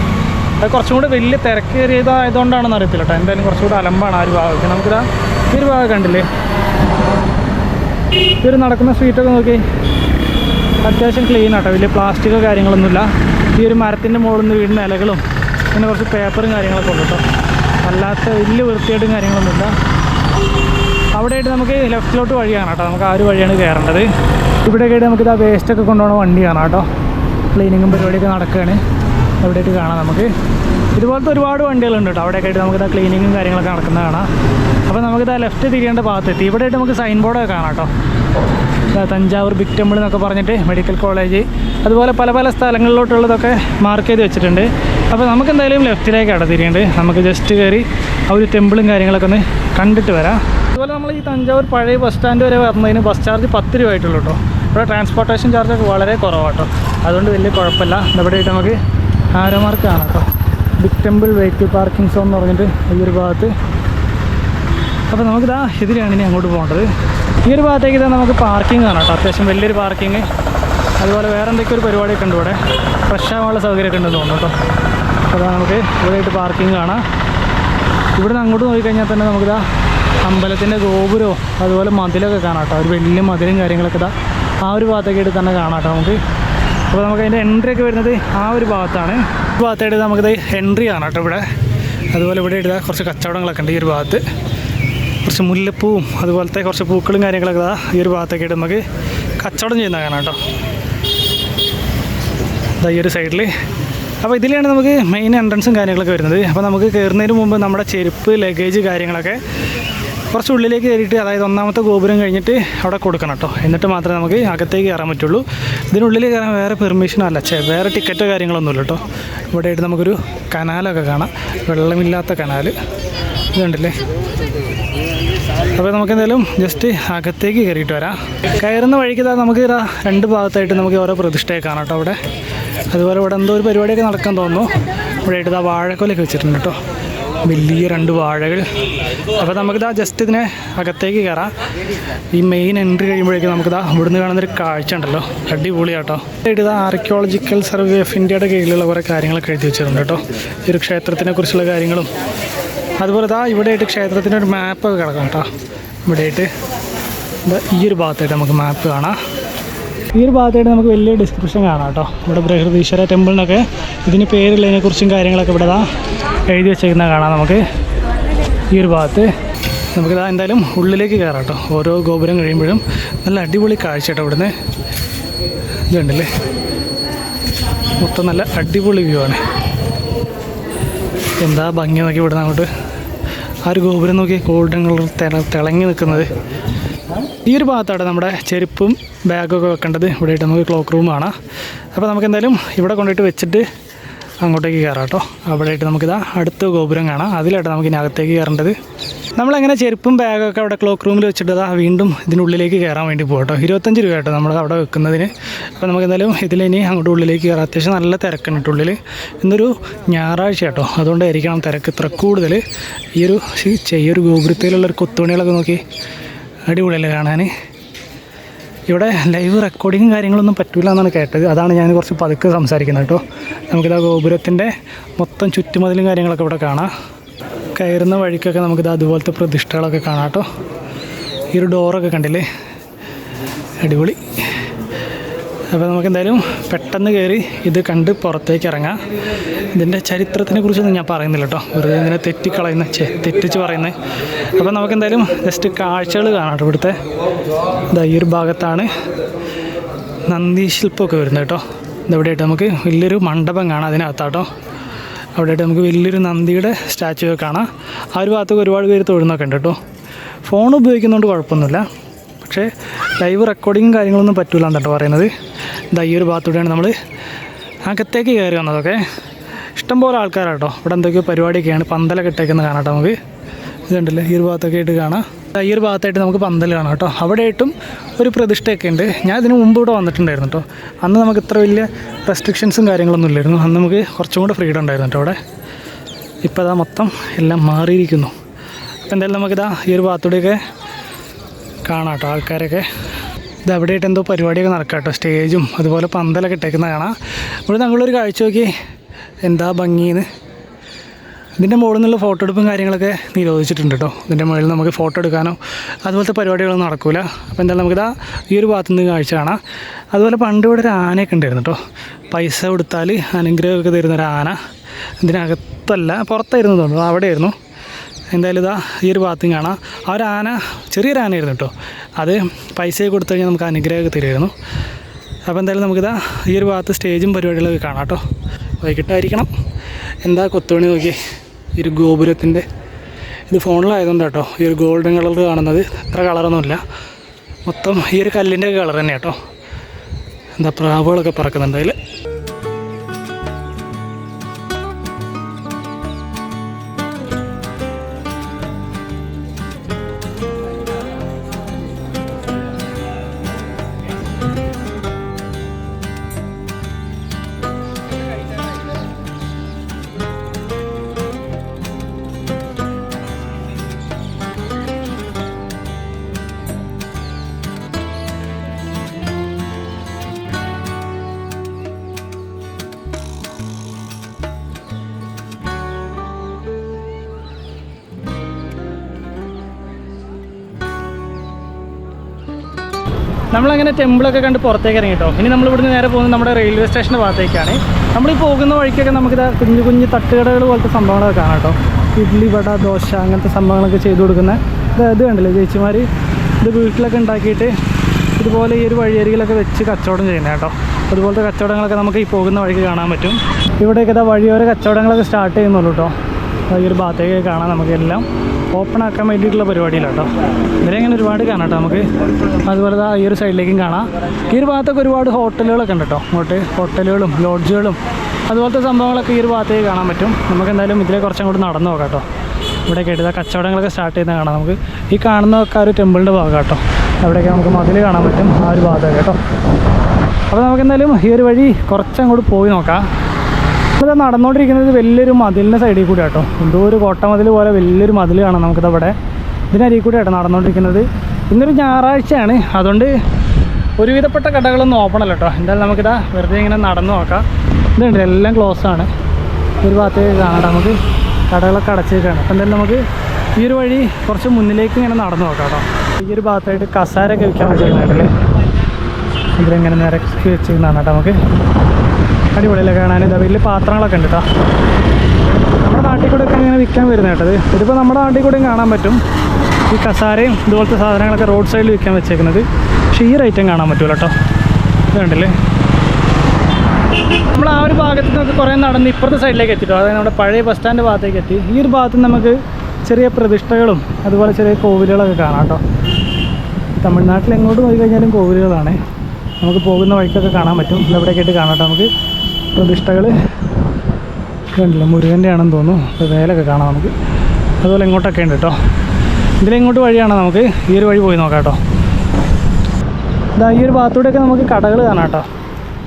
അത് കുറച്ചും കൂടി വലിയ തിരക്കേറിയതായതുകൊണ്ടാണെന്ന് അറിയത്തില്ല കേട്ടോ എന്തായാലും കുറച്ചുകൂടി അലമ്പാണ് ആ ഒരു ഭാഗമൊക്കെ. നമുക്കിതാ ഈ ഒരു ഭാഗം കണ്ടില്ലേ? ഒരു നടക്കുന്ന സ്ട്രീറ്റൊക്കെ നോക്കി. അത്യാവശ്യം ക്ലീൻ ആട്ടോ. വലിയ പ്ലാസ്റ്റിക്കോ കാര്യങ്ങളൊന്നുമില്ല. ഈ ഒരു മരത്തിന്റെ മുകളിൽ നിന്ന് വീടിന്റെ ഇലകളും പിന്നെ കുറച്ച് പേപ്പറും കാര്യങ്ങളൊക്കെ ഉണ്ട് കേട്ടോ. അല്ലാത്ത വലിയ വൃത്തിയായിട്ടും കാര്യങ്ങളൊന്നുമില്ല. അവിടെയായിട്ട് നമുക്ക് ലെഫ്റ്റിലോട്ട് വഴിയാണ് കേട്ടോ. നമുക്ക് ആ ഒരു വഴിയാണ് കയറേണ്ടത്. നമുക്ക് ഇതാ വേസ്റ്റൊക്കെ കൊണ്ടുപോകുന്ന വണ്ടിയാണ് കേട്ടോ. ക്ലീനിങ്ങും പരിപാടിയൊക്കെ നടക്കുകയാണ്. എവിടെയായിട്ട് കാണാം നമുക്ക്. ഇതുപോലത്തെ ഒരുപാട് വണ്ടികളുണ്ട് കേട്ടോ. അവിടെയൊക്കെ ആയിട്ട് നമുക്ക് ഇതാ ക്ലീനിങ്ങും കാര്യങ്ങളൊക്കെ നടക്കുന്ന കാണാം. അപ്പോൾ നമുക്കിതാ ലെഫ്റ്റ് തിരിയേണ്ട ഭാഗത്തെത്തി. ഇവിടെയായിട്ട് നമുക്ക് സൈൻ ബോർഡൊക്കെ കാണാം കേട്ടോ. തഞ്ചാവൂർ ബിഗ് ടെമ്പിൾ എന്നൊക്കെ പറഞ്ഞിട്ട് മെഡിക്കൽ കോളേജ് അതുപോലെ പല പല സ്ഥലങ്ങളിലോട്ടുള്ളതൊക്കെ മാർക്ക് ചെയ്ത് വെച്ചിട്ടുണ്ട്. അപ്പോൾ നമുക്ക് എന്തായാലും ലെഫ്റ്റിലേക്കാണ് തിരിയേണ്ടത്. നമുക്ക് ജസ്റ്റ് കയറി ആ ഒരു ടെമ്പിളും കാര്യങ്ങളൊക്കെ ഒന്ന് കണ്ടിട്ട് വരാം. അതുപോലെ നമ്മൾ ഈ തഞ്ചാവൂർ പഴയ ബസ് സ്റ്റാൻഡ് വരെ വരുന്നതിന് ബസ് ചാർജ് പത്ത് രൂപ ആയിട്ടുള്ളൂ കേട്ടോ ഇവിടെ ട്രാൻസ്പോർട്ടേഷൻ ചാർജൊക്കെ വളരെ കുറവാട്ടോ അതുകൊണ്ട് വലിയ കുഴപ്പമില്ല. ഇവിടെ ആയിട്ട് നമുക്ക് ആരോ മാർക്ക് കാണാം കേട്ടോ big temple vehicle parking zone എന്ന് പറഞ്ഞിട്ട് ഈ ഒരു ഭാഗത്ത്. അപ്പോൾ നമുക്ക് നമുക്കിതാ ഇതിലാണ് ഇനി അങ്ങോട്ട് പോകേണ്ടത്. ഈ ഒരു ഭാഗത്തേക്ക് ഇതാ നമുക്ക് പാർക്കിംഗ് ആണ് കേട്ടോ. അത്യാവശ്യം വലിയൊരു പാർക്കിംഗ് അതുപോലെ വേറെ എന്തൊക്കെ ഒരു പരിപാടിയൊക്കെ ഉണ്ട് ഇവിടെ. ഫ്രഷ് ആവാനുള്ള സൗകര്യമൊക്കെ ഉണ്ടെന്ന് തോന്നുന്നു കേട്ടോ. അപ്പോൾ നമുക്ക് ഇവിടെയായിട്ട് പാർക്കിംഗ് കാണാം. ഇവിടുന്ന് അങ്ങോട്ട് നോക്കിക്കഴിഞ്ഞാൽ തന്നെ നമുക്കിതാ അമ്പലത്തിന്റെ ഗോപുരവും അതുപോലെ മതിലൊക്കെ കാണാം കേട്ടോ. ഒരു വലിയ മതിലും കാര്യങ്ങളൊക്കെ ഇതാ ആ ഒരു ഭാഗത്തേക്കായിട്ട് തന്നെ കാണാം കേട്ടോ നമുക്ക്. അപ്പോൾ നമുക്ക് അതിന്റെ എൻട്രി ഒക്കെ വരുന്നത് ആ ഒരു ഭാഗത്താണ്. ഈ ഭാഗത്തായിട്ട് നമുക്കിത് എൻട്രി ആണ് കേട്ടോ ഇവിടെ. അതുപോലെ ഇവിടെ ഇടുക കുറച്ച് കച്ചവടങ്ങളൊക്കെ ഉണ്ട് ഈ ഒരു ഭാഗത്ത്. കുറച്ച് മുല്ലപ്പൂവും അതുപോലത്തെ കുറച്ച് പൂക്കളും കാര്യങ്ങളൊക്കെ ഇതാ ഈ ഒരു ഭാഗത്തൊക്കെ ഇട്ട് നമുക്ക് കച്ചവടം ചെയ്യുന്ന കാണാം കേട്ടോ. ഇതാ ഈ ഒരു സൈഡിൽ അപ്പോൾ ഇതിലാണ് നമുക്ക് മെയിൻ എൻട്രൻസും കാര്യങ്ങളൊക്കെ വരുന്നത്. അപ്പോൾ നമുക്ക് കയറുന്നതിന് മുമ്പ് നമ്മുടെ ചെരുപ്പ് ലഗേജ് കാര്യങ്ങളൊക്കെ കുറച്ച് ഉള്ളിലേക്ക് കയറിയിട്ട് അതായത് ഒന്നാമത്തെ ഗോപുരം കഴിഞ്ഞിട്ട് അവിടെ കൊടുക്കണം കേട്ടോ. എന്നിട്ട് മാത്രമേ നമുക്ക് അകത്തേക്ക് കയറാൻ പറ്റുള്ളൂ. ഇതിനുള്ളിൽ കയറാൻ വേറെ പെർമിഷനോ അല്ല. ചേ വേറെ ടിക്കറ്റോ കാര്യങ്ങളൊന്നുമില്ല കേട്ടോ. ഇവിടെ ആയിട്ട് നമുക്കൊരു കനാലൊക്കെ കാണാം. വെള്ളമില്ലാത്ത കനാൽ. ഇതുണ്ടല്ലേ? അപ്പോൾ നമുക്ക് എന്തായാലും ജസ്റ്റ് അകത്തേക്ക് കയറിയിട്ട് വരാം. കയറുന്ന വഴിക്ക് ഇതാ നമുക്ക് രണ്ട് ഭാഗത്തായിട്ട് നമുക്ക് ഓരോ പ്രതിഷ്ഠയൊക്കെ കാണാം കേട്ടോ അവിടെ. അതുപോലെ ഇവിടെ എന്തോ ഒരു പരിപാടിയൊക്കെ നടക്കാൻ തോന്നുന്നു. ഇവിടെ ആയിട്ട് ഇതാ വാഴക്കൊലൊക്കെ വെച്ചിട്ടുണ്ട് കേട്ടോ. വലിയ രണ്ട് വാഴകൾ. അപ്പോൾ നമുക്കിതാ ജസ്റ്റ് ഇതിനെ അകത്തേക്ക് കയറാം ഈ മെയിൻ എൻട്രി കഴിയുമ്പോഴേക്കും നമുക്കിതാ ഇവിടുന്ന് കാണുന്നൊരു കാഴ്ച ഉണ്ടല്ലോ. അടിപൊളിയാട്ടോ. ഇത് ആർക്കിയോളജിക്കൽ സർവേ ഓഫ് ഇന്ത്യയുടെ കീഴിലുള്ള കുറേ കാര്യങ്ങളൊക്കെ എഴുതി വെച്ചിട്ടുണ്ട് കേട്ടോ. ഈ ഒരു ക്ഷേത്രത്തിനെ കുറിച്ചുള്ള കാര്യങ്ങളും. അതുപോലെ ദാ ഇവിടെയായിട്ട് ക്ഷേത്രത്തിന്റെ ഒരു മാപ്പൊക്കെ കിടക്കാം കേട്ടോ. ഇവിടെയായിട്ട് ഈ ഒരു ഭാഗത്തായിട്ട് നമുക്ക് മാപ്പ് കാണാം. ഈ ഒരു ഭാഗത്തായിട്ട് നമുക്ക് വലിയ ഡിസ്ക്രിപ്ഷൻ കാണാം കേട്ടോ. ഇവിടെ ബൃഹദീശ്വര ടെമ്പിളിനൊക്കെ ഇതിന് പേരുള്ളതിനെക്കുറിച്ചും കാര്യങ്ങളൊക്കെ ഇവിടെ എഴുതി വെച്ചേക്കുന്ന കാണാം നമുക്ക്. ഈ ഒരു ഭാഗത്ത് നമുക്കിതാ എന്തായാലും ഉള്ളിലേക്ക് കയറാം കേട്ടോ. ഓരോ ഗോപുരം കഴിയുമ്പോഴും നല്ല അടിപൊളി കാഴ്ച കേട്ടോ ഇവിടുന്ന്. ഇതുണ്ടല്ലേ മൊത്തം നല്ല അടിപൊളി വ്യൂ ആണ്. എന്താ ഭംഗി നോക്കി ഇവിടുന്ന് അങ്ങോട്ട്. ആ ഒരു ഗോപുരം നോക്കി ഗോൾഡൻ കളർ തിള തിളങ്ങി നിൽക്കുന്നത്. ഈ ഒരു ഭാഗത്താണ് നമ്മുടെ ചെരുപ്പും ബാഗൊക്കെ വെക്കേണ്ടത്. ഇവിടെയായിട്ട് നമുക്ക് ക്ലോക്ക് റൂം അപ്പോൾ നമുക്ക് എന്തായാലും ഇവിടെ കൊണ്ടുപോയിട്ട് വെച്ചിട്ട് അങ്ങോട്ടേക്ക് കയറാം കേട്ടോ. അവിടെയായിട്ട് നമുക്കിതാ അടുത്ത ഗോപുരം കാണാം. അതിലായിട്ട് നമുക്ക് ഇനി അകത്തേക്ക് കയറേണ്ടത്. നമ്മളെങ്ങനെ ചെരുപ്പും ബാഗൊക്കെ അവിടെ ക്ലോക്ക് റൂമിൽ വെച്ചിട്ട് അതാ വീണ്ടും ഇതിനുള്ളിലേക്ക് കയറാൻ വേണ്ടി പോകും കേട്ടോ. ഇരുപത്തഞ്ച് രൂപ കേട്ടോ നമ്മൾ അവിടെ വെക്കുന്നതിന്. അപ്പോൾ നമുക്ക് എന്തായാലും ഇതിലിനി അങ്ങോട്ട് ഉള്ളിലേക്ക് കയറാം. അത്യാവശ്യം നല്ല തിരക്കുണ്ട് ഉള്ളിൽ ഇന്നൊരു ഞായറാഴ്ച കേട്ടോ. അതുകൊണ്ടായിരിക്കണം തിരക്ക് ഇത്ര കൂടുതൽ ഈ ഒരു ഈ ചെറിയൊരു ഗോപുരത്തിലുള്ള ഒരു കൊത്തുപണികളൊക്കെ നോക്കി അടിപൊളിയല്ലേ കാണാൻ ഇവിടെ ലൈവ് റെക്കോർഡിങ്ങും കാര്യങ്ങളൊന്നും പറ്റില്ല എന്നാണ് കേട്ടത്. അതാണ് ഞാൻ കുറച്ച് പതുക്കെ സംസാരിക്കുന്നത് കേട്ടോ. നമുക്കിത് ഗോപുരത്തിന്റെ മൊത്തം ചുറ്റുമതിലും കാര്യങ്ങളൊക്കെ ഇവിടെ കാണാം. കയറുന്ന വഴിക്കൊക്കെ നമുക്കിത് അതുപോലത്തെ പ്രതിഷ്ഠകളൊക്കെ കാണാം കേട്ടോ. ഈ ഒരു ഡോറൊക്കെ കണ്ടില്ലേ? അടിപൊളി. അപ്പോൾ നമുക്ക് എന്തായാലും പെട്ടെന്ന് കയറി ഇത് കണ്ട് പുറത്തേക്ക് ഇറങ്ങാം. ഇതിന്റെ ചരിത്രത്തിനെ കുറിച്ചൊന്നും ഞാൻ പറയുന്നില്ല കേട്ടോ. വെറുതെ ഇങ്ങനെ തെറ്റിക്കളയുന്ന ചെ തെറ്റിച്ച് പറയുന്നത് അപ്പോൾ നമുക്ക് എന്തായാലും ജസ്റ്റ് കാഴ്ചകൾ കാണാം കേട്ടോ ഇവിടുത്തെ. ഇതാ ഈ ഒരു ഭാഗത്താണ് നന്ദി ശില്പമൊക്കെ വരുന്നത് കേട്ടോ. ഇതെവിടെയായിട്ട് നമുക്ക് വലിയൊരു മണ്ഡപം കാണാം അതിനകത്താട്ടോ അവിടെയായിട്ട് നമുക്ക് വലിയൊരു നന്ദിയുടെ സ്റ്റാച്ചു ഒക്കെ കാണാം. ആ ഒരു ഭാഗത്തൊക്കെ ഒരുപാട് പേര് തൊഴുന്നൊക്കെ ഉണ്ട് കേട്ടോ. ഫോൺ ഉപയോഗിക്കുന്നതുകൊണ്ട് കുഴപ്പമൊന്നുമില്ല. പക്ഷേ ലൈവ് റെക്കോർഡിങ്ങും കാര്യങ്ങളൊന്നും പറ്റൂല കേട്ടോ പറയുന്നത്. ഇതാ ഈ ഒരു ഭാഗത്തൂടെയാണ് നമ്മൾ അകത്തേക്ക് കയറി വന്നതൊക്കെ. ഇഷ്ടംപോലെ ആൾക്കാരാണ് കേട്ടോ ഇവിടെ എന്തൊക്കെയോ പരിപാടിയൊക്കെയാണ്. പന്തലൊക്കെ ഇട്ടേക്കുന്നത് കാണാം കേട്ടോ നമുക്ക്. ഇതുണ്ടല്ലേ ഈ ഒരു ഭാഗത്തൊക്കെ ആയിട്ട് കാണാം. ഈ ഒരു ഭാഗത്തായിട്ട് നമുക്ക് പന്തൽ കാണാം കേട്ടോ. അവിടെയായിട്ടും ഒരു പ്രതിഷ്ഠയൊക്കെ ഉണ്ട്. ഞാൻ ഇതിന് മുമ്പ് ഇവിടെ വന്നിട്ടുണ്ടായിരുന്നു കേട്ടോ. അന്ന് നമുക്ക് ഇത്ര വലിയ റെസ്ട്രിക്ഷൻസും കാര്യങ്ങളൊന്നും ഇല്ലായിരുന്നു. അന്ന് നമുക്ക് കുറച്ചും കൂടെ ഫ്രീഡം ഉണ്ടായിരുന്നു കേട്ടോ അവിടെ. ഇപ്പോൾ അതാ മൊത്തം എല്ലാം മാറിയിരിക്കുന്നു. അപ്പോൾ എന്തായാലും നമുക്കിതാ ഈ ഒരു ഭാഗത്തൂടെയൊക്കെ കാണാം കേട്ടോ ആൾക്കാരൊക്കെ ഇത് അവിടെയായിട്ട് എന്തോ പരിപാടിയൊക്കെ നടക്കാം കേട്ടോ സ്റ്റേജും അതുപോലെ പന്തലൊക്കെ ഇട്ടേക്കുന്ന കാണാം. ഇവിടെ ഞങ്ങളൊരു കാഴ്ച നോക്കി. എന്താ ഭംഗിന്ന്. ഇതിന്റെ മുകളിൽ നിന്നുള്ള ഫോട്ടോ എടുപ്പും കാര്യങ്ങളൊക്കെ നിരോധിച്ചിട്ടുണ്ട് കേട്ടോ. ഇതിന്റെ മുകളിൽ നമുക്ക് ഫോട്ടോ എടുക്കാനോ അതുപോലത്തെ പരിപാടികളൊന്നും നടക്കില്ല അപ്പോൾ എന്തായാലും നമുക്കിതാ ഈ ഒരു ഭാഗത്തു നിന്ന് കാഴ്ച കാണാം. അതുപോലെ പണ്ട് ഇവിടെ ഒരു ആനയൊക്കെ ഉണ്ടായിരുന്നു കേട്ടോ. പൈസ കൊടുത്താൽ അനുഗ്രഹമൊക്കെ തരുന്ന ഒരു ആന. ഇതിനകത്തല്ല പുറത്തായിരുന്നു തോന്നുന്നു. അവിടെയായിരുന്നു. എന്തായാലും ഇതാ ഈ ഒരു ഭാഗത്തും കാണാം. ആ ഒരു ആന ചെറിയൊരു ആനയായിരുന്നു കേട്ടോ. അത് പൈസ കൊടുത്തു കഴിഞ്ഞാൽ നമുക്ക് അനുഗ്രഹമൊക്കെ തരുമായിരുന്നു. അപ്പോൾ എന്തായാലും നമുക്കിതാ ഈ ഒരു ഭാഗത്ത് സ്റ്റേജും പരിപാടികളൊക്കെ കാണാം കേട്ടോ. വൈകിട്ടായിരിക്കണം. എന്താ കൊത്തുപണി നോക്കി. ഈ ഒരു ഗോപുരത്തിന്റെ ഇത് ഫോണിലായതുകൊണ്ട് കേട്ടോ. ഈ ഒരു ഗോൾഡൻ കളർ കാണുന്നത്. ഇത്ര കളറൊന്നുമില്ല. മൊത്തം ഈ ഒരു കല്ലിന്റെ കളർ തന്നെ കേട്ടോ. എന്താ പ്രാവുകളൊക്കെ പറക്കുന്നുണ്ട് അതിൽ നമ്മളങ്ങനെ ടെമ്പിളൊക്കെ കണ്ട് പുറത്തേക്ക് ഇറങ്ങി കേട്ടോ ഇനി നമ്മൾ ഇവിടുന്ന് നേരെ പോകുന്നത് നമ്മുടെ റെയിൽവേ സ്റ്റേഷന്റെ ഭാഗത്തേക്കാണ്. നമ്മൾ ഈ പോകുന്ന വഴിക്കൊക്കെ നമുക്കിത് കുഞ്ഞു കുഞ്ഞു തട്ടുകടകൾ പോലത്തെ സംഭവങ്ങളൊക്കെ കാണാം കേട്ടോ. ഇഡ്ഡലി വട ദോശ അങ്ങനത്തെ സംഭവങ്ങളൊക്കെ ചെയ്തു കൊടുക്കുന്ന ഇത് കണ്ടില്ലേ ചേച്ചിമാർ ഇത് വീട്ടിലൊക്കെ ഉണ്ടാക്കിയിട്ട് ഇതുപോലെ ഈ ഒരു വഴിയരികിലൊക്കെ വെച്ച് കച്ചവടം ചെയ്യുന്നത് കേട്ടോ. അതുപോലത്തെ കച്ചവടങ്ങളൊക്കെ നമുക്ക് ഈ പോകുന്ന വഴിക്ക് കാണാൻ പറ്റും. ഇവിടെയൊക്കെ ഇതാ വഴിയോര കച്ചവടങ്ങളൊക്കെ സ്റ്റാർട്ട് ചെയ്യുന്നുള്ളൂ കേട്ടോ. ഈ ഒരു ഭാഗത്തേക്ക് കാണാം നമുക്കെല്ലാം ഓപ്പൺ ആക്കാൻ വേണ്ടിയിട്ടുള്ള പരിപാടിയിലാണ് കേട്ടോ. ഇവരെ ഇങ്ങനെ ഒരുപാട് കാണാം കേട്ടോ നമുക്ക്. അതുപോലെ ഈ ഒരു സൈഡിലേക്കും കാണാം. ഈ ഒരു ഭാഗത്തൊക്കെ ഒരുപാട് ഹോട്ടലുകളൊക്കെ ഉണ്ട് കേട്ടോ. അങ്ങോട്ട് ഹോട്ടലുകളും ലോഡ്ജുകളും അതുപോലത്തെ സംഭവങ്ങളൊക്കെ ഈ ഒരു ഭാഗത്തേക്ക് കാണാൻ പറ്റും. നമുക്ക് എന്തായാലും ഇതിലെ കുറച്ചും കൂടി നടന്നു നോക്കാം കേട്ടോ. ഇവിടെ കേട്ടത് കച്ചവടങ്ങളൊക്കെ സ്റ്റാർട്ട് ചെയ്യുന്ന കാണാം നമുക്ക്. ഈ കാണുന്നതൊക്കെ ആ ഒരു ടെമ്പിളിന്റെ ഭാഗം കേട്ടോ. അവിടെയൊക്കെ നമുക്ക് മതിൽ കാണാൻ പറ്റും ആ ഒരു ഭാഗത്തൊക്കെ കേട്ടോ. അപ്പോൾ നമുക്ക് എന്തായാലും ഈ ഒരു വഴി കുറച്ചങ്ങോട്ട് പോയി നോക്കാം. ഇപ്പോൾ നടന്നുകൊണ്ടിരിക്കുന്നത് വലിയൊരു മതിലിന്റെ സൈഡിൽ കൂടി കേട്ടോ എന്തോ ഒരു കോട്ടമതിൽ പോലെ വലിയൊരു മതിൽ കാണാം നമുക്കിത് അവിടെ. ഇതിനരികിൽ കൂടി കേട്ടോ നടന്നുകൊണ്ടിരിക്കുന്നത് ഇന്നൊരു ഞായറാഴ്ചയാണ്. അതുകൊണ്ട് ഒരുവിധപ്പെട്ട കടകളൊന്നും ഓപ്പൺ അല്ല കേട്ടോ എന്തായാലും നമുക്കിതാ വെറുതെ ഇങ്ങനെ നടന്നു നോക്കാം. ഇതുണ്ട് എല്ലാം ക്ലോസ് ആണ്. ഒരു ഭാഗത്തേക്ക് കാണാം. നമുക്ക് കടകളൊക്കെ അടച്ചേക്കാണ് അപ്പം എന്തായാലും നമുക്ക് ഈ ഒരു വഴി കുറച്ച് മുന്നിലേക്ക് ഇങ്ങനെ നടന്നു നോക്കാം കേട്ടോ ഈ ഒരു ഭാഗത്തായിട്ട് കസാരയൊക്കെ വിൽക്കാൻ വെച്ചിട്ടുണ്ടല്ലേ ഇതിലിങ്ങനെ നിരക്കി വെച്ചിരുന്നാണ് കേട്ടോ നമുക്ക്. അടിപൊളിയല്ലേ കാണാൻ. ഇതാ വലിയ പാത്രങ്ങളൊക്കെ ഉണ്ട് കേട്ടോ നമ്മുടെ നാട്ടിൽ കൂടെ ഒക്കെ ഇങ്ങനെ വിൽക്കാൻ വരുന്നത് കേട്ടത് ഇതിപ്പോൾ നമ്മുടെ നാട്ടിൽ കൂടെയും കാണാൻ പറ്റും. ഈ കസാരയും ഇതുപോലത്തെ സാധനങ്ങളൊക്കെ റോഡ് സൈഡിൽ വിൽക്കാൻ വെച്ചേക്കുന്നത്. പക്ഷേ ഈ റേറ്റും കാണാൻ പറ്റുമല്ലോ കേട്ടോ ഇതുണ്ടല്ലേ നമ്മൾ ആ ഒരു ഭാഗത്ത് നിന്നൊക്കെ കുറേ നടന്ന് ഇപ്പുറത്തെ സൈഡിലേക്ക് എത്തിട്ടോ. അതായത് നമ്മുടെ പഴയ ബസ് സ്റ്റാൻഡ് ഭാഗത്തേക്ക് എത്തി. ഈ ഒരു ഭാഗത്ത് നമുക്ക് ചെറിയ പ്രതിഷ്ഠകളും അതുപോലെ ചെറിയ കോവിലുകളൊക്കെ കാണാം കേട്ടോ തമിഴ്നാട്ടിൽ എങ്ങോട്ട് പോയി കഴിഞ്ഞാലും കോവിലുകളാണ്. നമുക്ക് പോകുന്ന വഴിക്കൊക്കെ കാണാൻ പറ്റും. ഇതെവിടെയൊക്കെ ആയിട്ട് കാണാം കേട്ടോ നമുക്ക്. പ്രതിഷ്ഠകൾ കണ്ടില്ല? മുരുകന്റെ ആണെന്ന് തോന്നുന്നു. അപ്പോൾ വേലൊക്കെ കാണാം നമുക്ക്. അതുപോലെ ഇങ്ങോട്ടൊക്കെ ഉണ്ട് കേട്ടോ. ഇതിലിങ്ങോട്ട് വഴിയാണ് നമുക്ക് ഈ ഒരു വഴി പോയി നോക്കാം കേട്ടോ. ഇതാ ഈ ഒരു ഭാഗത്തൂടെയൊക്കെ നമുക്ക് കടകൾ കാണാം കേട്ടോ.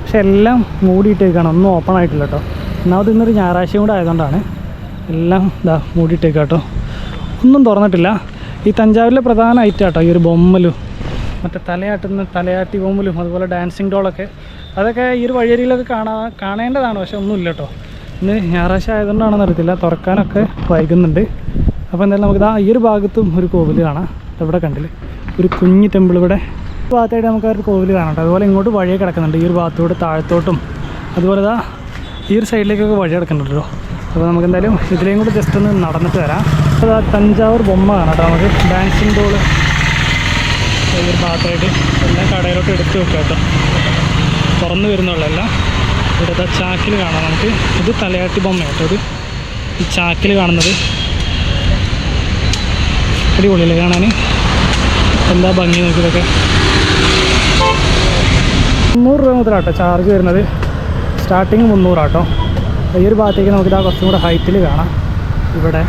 പക്ഷെ എല്ലാം മൂടിയിട്ടേക്കാണ്. ഒന്നും ഓപ്പൺ ആയിട്ടില്ല കേട്ടോ. ഒന്നാമത് ഇന്നൊരു ഞായറാഴ്ചയും കൂടെ ആയതുകൊണ്ടാണ്. എല്ലാം ഇതാ മൂടിയിട്ടേക്കാം കേട്ടോ. ഒന്നും തുറന്നിട്ടില്ല. ഈ തഞ്ചാവൂരിലെ പ്രധാന ഐറ്റം കേട്ടോ ഈ ഒരു ബൊമ്മലും മറ്റേ തലയാട്ടുന്ന തലയാട്ടി ബൊമ്മലും അതുപോലെ ഡാൻസിങ് ഡോളൊക്കെ അതൊക്കെ ഈ ഒരു വഴിയരിയിലൊക്കെ കാണാ കാണേണ്ടതാണ് പക്ഷെ ഒന്നുമില്ല കേട്ടോ ഇന്ന് ഞായറാഴ്ച ആയതുകൊണ്ടാണെന്ന് അറിയത്തില്ല. തുറക്കാനൊക്കെ വൈകുന്നുണ്ട്. അപ്പോൾ എന്തായാലും നമുക്ക് ഇതാ ഈ ഒരു ഭാഗത്തും ഒരു കോവിൽ കാണാം. ഇവിടെ കണ്ടില്ലേ? ഒരു കുഞ്ഞ് ടെമ്പിൾ ഇവിടെ. ഭാഗത്തായിട്ട് നമുക്ക് ആ ഒരു കോവിൽ കാണാം അതുപോലെ ഇങ്ങോട്ട് വഴിയെ കിടക്കുന്നുണ്ട്. ഈ ഒരു ഭാഗത്തോട്ട് താഴത്തോട്ടും. അതുപോലെ ഇതാ ഈ ഒരു സൈഡിലേക്കൊക്കെ വഴി കിടക്കുന്നുണ്ട് കേട്ടോ. അപ്പോൾ നമുക്ക് എന്തായാലും ഇതിലേയും കൂടെ ജസ്റ്റ് ഒന്ന് നടന്നിട്ട് വരാം. അപ്പോൾ ആ തഞ്ചാവൂർ ബൊമ്മ കാണാം കേട്ടോ. നമുക്ക് ഡാൻസിങ് ഡോൾ ഈ ഒരു ഭാഗത്തായിട്ട് എല്ലാം കടയിലോട്ട് എടുത്ത് വെക്കാം കേട്ടോ. തുറന്നു വരുന്നുള്ളല്ല ഇവിടുത്തെ ചാക്കിൽ കാണാം നമുക്ക്. ഇത് തലയാട്ടി ബൊമ്മ കേട്ടോ ഇത്. ഈ ചാക്കിൽ കാണുന്നത്. അടിപൊളിയല്ലേ കാണാൻ? എന്താ ഭംഗി നോക്കിയതൊക്കെ മുന്നൂറ് രൂപ മുതലാട്ടോ ചാർജ് വരുന്നത്. സ്റ്റാർട്ടിങ് മുന്നൂറാട്ടോ. ഈ ഒരു ഭാഗത്തേക്ക് നമുക്ക് ഇതാ കുറച്ചും കൂടെ ഹൈറ്റിൽ കാണാം. ഇവിടെ.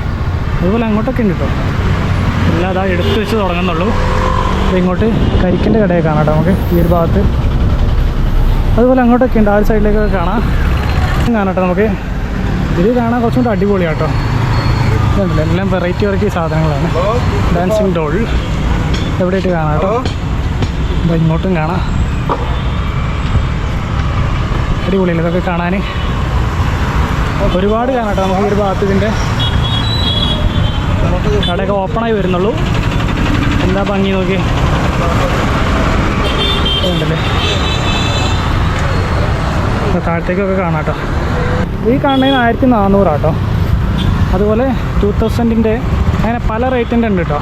അതുപോലെ അങ്ങോട്ടൊക്കെ ഉണ്ട് കേട്ടോ എല്ലാം അതാ എടുത്ത് വെച്ച് തുടങ്ങുന്നുള്ളൂ. ഇങ്ങോട്ട് കരിക്കിന്റെ കടയൊക്കെ കാണാം കേട്ടോ നമുക്ക്. ഈ ഒരു ഭാഗത്ത്. അതുപോലെ അങ്ങോട്ടൊക്കെ ഉണ്ട്. ആ സൈഡിലേക്കൊക്കെ കാണാം. കാണാം കേട്ടോ നമുക്ക്. ഇത് കാണാൻ കുറച്ചും കൂടെ അടിപൊളിയാട്ടോ. ഇതുണ്ടല്ലോ എല്ലാം വെറൈറ്റി വെറൈറ്റി സാധനങ്ങളാണ്. ഡാൻസിങ് ഡോൾ എവിടെയായിട്ട് കാണാം കേട്ടോ? ഇങ്ങോട്ടും കാണാം. അടിപൊളിയല്ലേ ഇതൊക്കെ കാണാൻ ഒരുപാട് കാണാം കേട്ടോ നമുക്ക് ഒരു ഭാഗത്ത് ഇതിന്റെ. കടയൊക്കെ ഓപ്പണായി വരുന്നുള്ളൂ. എന്താ ഭംഗി നോക്കി ഉണ്ടല്ലേ താഴത്തേക്കൊക്കെ കാണാം കേട്ടോ. ഈ കാണുന്നതിന് ആയിരത്തി നാനൂറാട്ടോ അതുപോലെ ടു തൗസൻഡിന്റെ അങ്ങനെ പല റേറ്റിന്റെ ഉണ്ട് കേട്ടോ.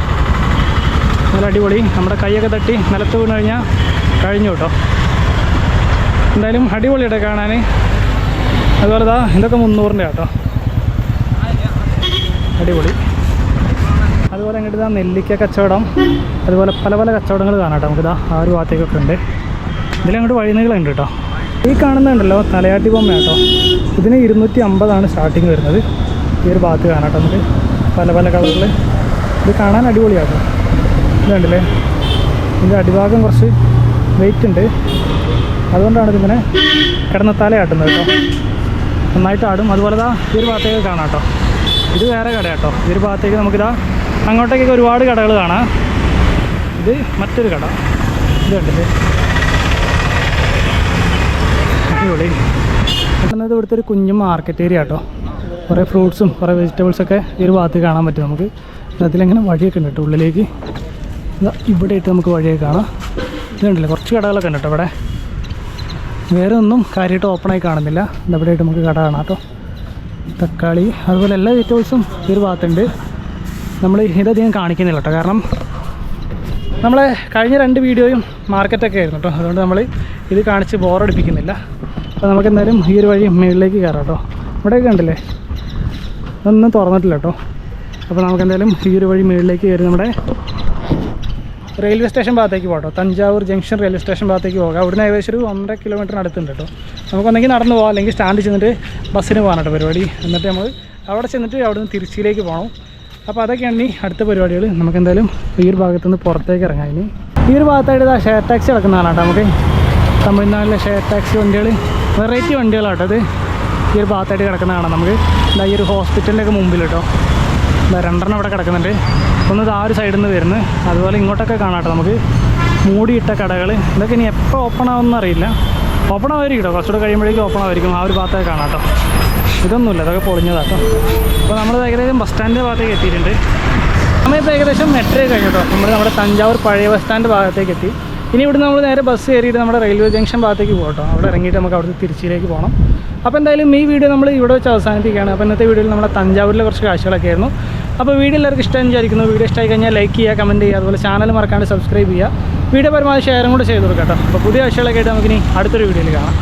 നല്ല അടിപൊളി. നമ്മുടെ കൈയൊക്കെ തട്ടി നിലത്ത് വീണ് കഴിഞ്ഞാൽ കഴിഞ്ഞു കേട്ടോ. എന്തായാലും അടിപൊളിയുടെ കാണാൻ അതുപോലെ ഇതാ ഇതൊക്കെ മുന്നൂറിന്റെ കേട്ടോ അടിപൊളി. അതുപോലെ അങ്ങോട്ട് ഇതാ നെല്ലിക്ക കച്ചവടം. അതുപോലെ പല പല കച്ചവടങ്ങൾ കാണാം കേട്ടോ. നമുക്കിതാ ആ ഒരു ഭാഗത്തേക്കൊക്കെ ഉണ്ട്. ഇതിലങ്ങോട്ട് വഴിനീളുണ്ട് കേട്ടോ. ഈ കാണുന്നുണ്ടല്ലോ തലയാട്ടി ബൊമ്മ കേട്ടോ ഇതിന് ഇരുന്നൂറ്റി അമ്പതാണ് സ്റ്റാർട്ടിങ് വരുന്നത്. ഈ ഒരു ഭാഗത്ത് കാണാം കേട്ടോ നമുക്ക്. പല പല കളറിൽ ഇത് കാണാൻ അടിപൊളിയാട്ടോ. ഇതുണ്ടല്ലേ ഇതിന്റെ അടിഭാഗം കുറച്ച് വെയിറ്റ് ഉണ്ട്. അതുകൊണ്ടാണ് ഇതിങ്ങനെ കിടന്ന തലയാട്ടുന്നത് കേട്ടോ. നന്നായിട്ട് ആടും. അതുപോലെ ഇതാ ഈ ഒരു ഭാഗത്തേക്ക് കാണാം കേട്ടോ. ഇത് വേറെ കട കേട്ടോ ഈ ഒരു ഭാഗത്തേക്ക് നമുക്കിതാ അങ്ങോട്ടേക്കൊക്കെ ഒരുപാട് കടകൾ കാണാം. ഇത് മറ്റൊരു കട. ഇത് കണ്ടില്ലേ? അടിപൊളി കിട്ടുന്നത് ഇവിടുത്തെ ഒരു കുഞ്ഞു മാർക്കറ്റ് ഏരിയ കേട്ടോ കുറേ ഫ്രൂട്ട്സും കുറേ വെജിറ്റബിൾസൊക്കെ ഈ ഒരു ഭാഗത്ത് കാണാൻ പറ്റും നമുക്ക്. അതിലെങ്ങനെ വഴിയൊക്കെ ഉണ്ട് കേട്ടോ ഉള്ളിലേക്ക്. ഇവിടെ ആയിട്ട് നമുക്ക് വഴിയൊക്കെ കാണാം. ഇതുണ്ടല്ലോ കുറച്ച് കടകളൊക്കെ ഉണ്ട് കേട്ടോ ഇവിടെ. വേറെ ഒന്നും കാര്യമായിട്ട് ഓപ്പണായി കാണുന്നില്ല. ഇവിടെ ആയിട്ട് നമുക്ക് കട കാണാം കേട്ടോ. തക്കാളി അതുപോലെ എല്ലാ വെജിറ്റബിൾസും ഈ ഒരു ഭാഗത്തുണ്ട്. നമ്മൾ ഇതധികം കാണിക്കുന്നില്ല കേട്ടോ. കാരണം നമ്മളെ കഴിഞ്ഞ രണ്ട് വീഡിയോയും മാർക്കറ്റൊക്കെ ആയിരുന്നു കേട്ടോ. അതുകൊണ്ട് നമ്മൾ ഇത് കാണിച്ച് ബോറടിപ്പിക്കുന്നില്ല അപ്പോൾ നമുക്ക് എന്തായാലും ഈ ഒരു വഴി മുകളിലേക്ക് കയറാം കേട്ടോ ഇവിടെയൊക്കെ ഉണ്ടല്ലേ ഒന്നും തുറന്നിട്ടില്ല കേട്ടോ അപ്പോൾ നമുക്ക് എന്തായാലും ഈ ഒരു വഴി മുകളിലേക്ക് കയറി നമ്മുടെ റെയിൽവേ സ്റ്റേഷൻ ഭാഗത്തേക്ക് പോകട്ടോ തഞ്ചാവൂർ ജംഗ്ഷൻ റെയിൽവേ സ്റ്റേഷൻ ഭാഗത്തേക്ക് പോകാം. അവിടുന്ന് ഏകദേശം ഒരു ഒന്നര കിലോമീറ്ററിന് അടുത്തുണ്ട് കേട്ടോ നമുക്കൊന്നെങ്കിൽ നടന്ന് പോകാം അല്ലെങ്കിൽ സ്റ്റാൻഡിൽ ചെന്നിട്ട് ബസ്സിന് പോകാൻ കേട്ടോ പരിപാടി. എന്നിട്ട് നമ്മൾ അവിടെ ചെന്നിട്ട് അവിടുന്ന് തിരുച്ചിയിലേക്ക് പോകണം അപ്പോൾ അതൊക്കെയാണ് ഇനി അടുത്ത പരിപാടികൾ നമുക്ക് എന്തായാലും ഈ ഒരു ഭാഗത്തുനിന്ന് പുറത്തേക്ക് ഇറങ്ങാം ഇനി. ഈ ഒരു ഭാഗത്തായിട്ട് ഷെയർ ടാക്സി കിടക്കുന്നതാണ് കേട്ടോ നമുക്ക്. തമിഴ്നാട്ടിലെ ഷെയർ ടാക്സി വണ്ടികൾ വെറൈറ്റി വണ്ടികളാട്ടോ അത് ഈ ഒരു ഭാഗത്തായിട്ട് കിടക്കുന്ന കാണാം നമുക്ക്. ഇതാ ഈ ഒരു ഹോസ്പിറ്റലിന്റെ ഒക്കെ മുമ്പിൽ കേട്ടോ രണ്ടെണ്ണം അവിടെ കിടക്കുന്നുണ്ട്. ഒന്ന് ആ ഒരു സൈഡിൽ നിന്ന് വരുന്നു. അതുപോലെ ഇങ്ങോട്ടൊക്കെ കാണാട്ടോ നമുക്ക്. മൂടിയിട്ട കടകൾ ഇതൊക്കെ ഇനി എപ്പോൾ ഓപ്പൺ ആവുമെന്ന് അറിയില്ല. ഓപ്പൺ ആവായിരിക്കും കേട്ടോ. കുറച്ചുകൂടെ കഴിയുമ്പോഴേക്കും ഓപ്പൺ ആയിരിക്കും ആ ഒരു ഭാഗത്തൊക്കെ കാണാട്ടോ ഇതൊന്നുമില്ല. അതൊക്കെ പൊളിഞ്ഞതാട്ടോ. അപ്പോൾ നമ്മൾ ഏകദേശം ബസ് സ്റ്റാൻഡിന്റെ ഭാഗത്തേക്ക് എത്തിയിട്ടുണ്ട്. നമ്മളിപ്പോൾ ഏകദേശം മെട്രോ കഴിഞ്ഞു കേട്ടോ. നമ്മൾ നമ്മുടെ തഞ്ചാവൂർ പഴയ ബസ് സ്റ്റാൻഡ് ഭാഗത്തേക്ക് എത്തി. ഇനി ഇവിടെ നമ്മൾ നേരെ ബസ് കയറിയിട്ട് നമ്മുടെ റെയിൽവേ ജംഗ്ഷൻ ഭാഗത്തേക്ക് പോകട്ടോ. അവിടെ ഇറങ്ങിയിട്ട് നമുക്ക് അവിടുത്തെ തിരുച്ചിയിലേക്ക് പോകണം അപ്പോൾ എന്തായാലും ഈ വീഡിയോ നമ്മൾ ഇവിടെ വെച്ച് അവസാനിപ്പിക്കുകയാണ്. അപ്പോൾ ഇന്നത്തെ വീഡിയോയിൽ നമ്മുടെ തഞ്ചാവൂരിലെ കുറച്ച് കാഴ്ചകളൊക്കെ ആയിരുന്നു. അപ്പോൾ വീഡിയോ എല്ലാവർക്കും ഇഷ്ടം വിചാരിക്കുന്നു. വീഡിയോ ഇഷ്ടമായി കഴിഞ്ഞാൽ ലൈക്ക് ചെയ്യുക കമന്റ് ചെയ്യുക അതുപോലെ ചാനൽ മറക്കാണ്ട് സബ്സ്ക്രൈബ് ചെയ്യുക. വീഡിയോ പരമാവധി ഷെയറും കൂടെ ചെയ്ത് കൊടുക്കാം അപ്പോൾ പുതിയ കാഴ്ചകളൊക്കെ ആയിട്ട് നമുക്കിനി അടുത്തൊരു വീഡിയോയിൽ കാണാം.